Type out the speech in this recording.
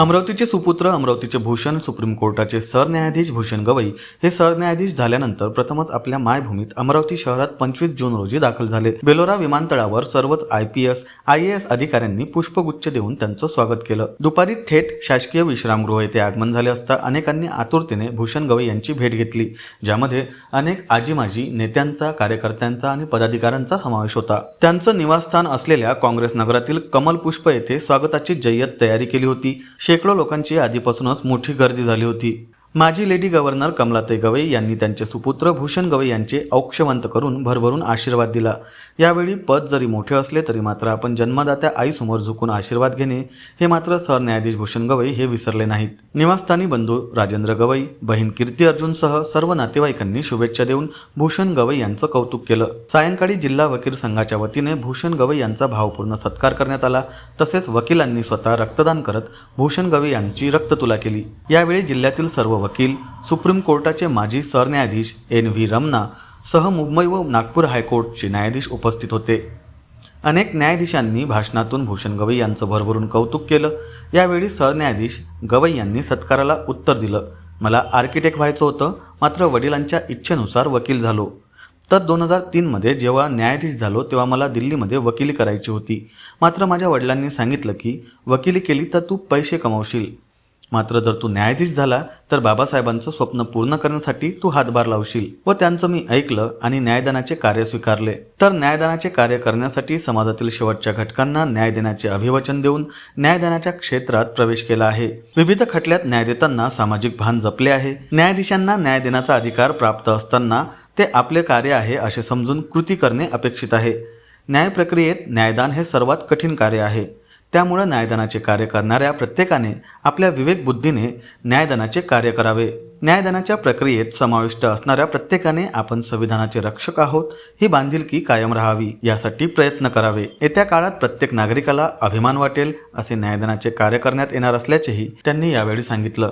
अमरावतीचे सुपुत्र अमरावतीचे भूषण सुप्रीम कोर्टाचे सरन्यायाधीश भूषण गवई हे सरन्यायाधीश झाल्यानंतर प्रथमच आपल्या मायभूमीत अमरावती शहरात पंचवीस जून रोजी दाखल झाले. बेलोरा विमानतळावर सर्वच I P S I A S अधिकाऱ्यांनी पुष्पगुच्छ देऊन त्यांचं स्वागत केलं. दुपारी थेट शासकीय विश्रामगृह येथे आगमन झाले असता अनेकांनी आतुरतेने भूषण गवई यांची भेट घेतली ज्यामध्ये अनेक आजीमाजी नेत्यांचा कार्यकर्त्यांचा आणि पदाधिकाऱ्यांचा समावेश होता. त्यांचं निवासस्थान असलेल्या काँग्रेस नगरातील कमल पुष्प येथे स्वागताची जय्यत तयारी केली होती. शेकडो लोकांची आधीपासूनच मोठी गर्दी झाली होती. माजी लेडी गव्हर्नर कमलाताई गवई यांनी त्यांचे सुपुत्र भूषण गवई यांचे औक्षवंत करून भरभरून आशीर्वाद दिला. यावेळी पद जरी मोठे असले तरी मात्र आपण जन्मदात्या आईसमोर झुकून आशीर्वाद घेणे हे मात्र सरन्यायाधीश भूषण गवई हे विसरले नाहीत. निवासस्थानी बंधू राजेंद्र गवई बहीण कीर्ती अर्जुनसह सर्व नातेवाईकांनी शुभेच्छा देऊन भूषण गवई यांचं कौतुक केलं. सायंकाळी जिल्हा वकील संघाच्या वतीने भूषण गवई यांचा भावपूर्ण सत्कार करण्यात आला. तसेच वकिलांनी स्वतः रक्तदान करत भूषण गवई यांची रक्ततुला केली. यावेळी जिल्ह्यातील सर्व वकील सुप्रीम कोर्टाचे माजी सरन्यायाधीश एन व्ही रमना सह मुंबई व नागपूर हायकोर्टचे न्यायाधीश उपस्थित होते. अनेक न्यायाधीशांनी भाषणातून भूषण गवई यांचं भरभरून कौतुक केलं. यावेळी सरन्यायाधीश गवई यांनी सत्काराला उत्तर दिलं. मला आर्किटेक्ट व्हायचं होतं मात्र वडिलांच्या इच्छेनुसार वकील झालो. तर दोन हजार तीनमध्ये जेव्हा न्यायाधीश झालो तेव्हा मला दिल्लीमध्ये वकिली करायची होती. मात्र माझ्या वडिलांनी सांगितलं की वकिली केली तर तू पैसे कमावशील. मात्र जर तू न्यायाधीश झाला तर बाबासाहेबांचं स्वप्न पूर्ण करण्यासाठी तू हातभार लावशील. व त्यांचं मी ऐकलं आणि न्यायदानाचे कार्य स्वीकारले. तर न्यायदानाचे कार्य करण्यासाठी समाजातील शेवटच्या घटकांना न्याय देण्याचे अभिवचन देऊन न्यायदानाच्या क्षेत्रात प्रवेश केला आहे. विविध खटल्यात न्याय देताना सामाजिक भान जपले आहे. न्यायाधीशांना न्याय देण्याचा अधिकार प्राप्त असताना ते आपले कार्य आहे असे समजून कृती करणे अपेक्षित आहे. न्याय प्रक्रियेत न्यायदान हे सर्वात कठीण कार्य आहे. त्यामुळे न्यायदानाचे कार्य करणाऱ्या प्रत्येकाने आपल्या विवेक बुद्धीने न्यायदानाचे कार्य करावे. न्यायदानाच्या प्रक्रियेत समाविष्ट असणाऱ्या प्रत्येकाने आपण संविधानाचे रक्षक आहोत ही बांधिलकी कायम राहावी यासाठी प्रयत्न करावे. येत्या काळात प्रत्येक नागरिकाला अभिमान वाटेल असे न्यायदानाचे कार्य करण्यात येणार असल्याचेही त्यांनी यावेळी सांगितलं.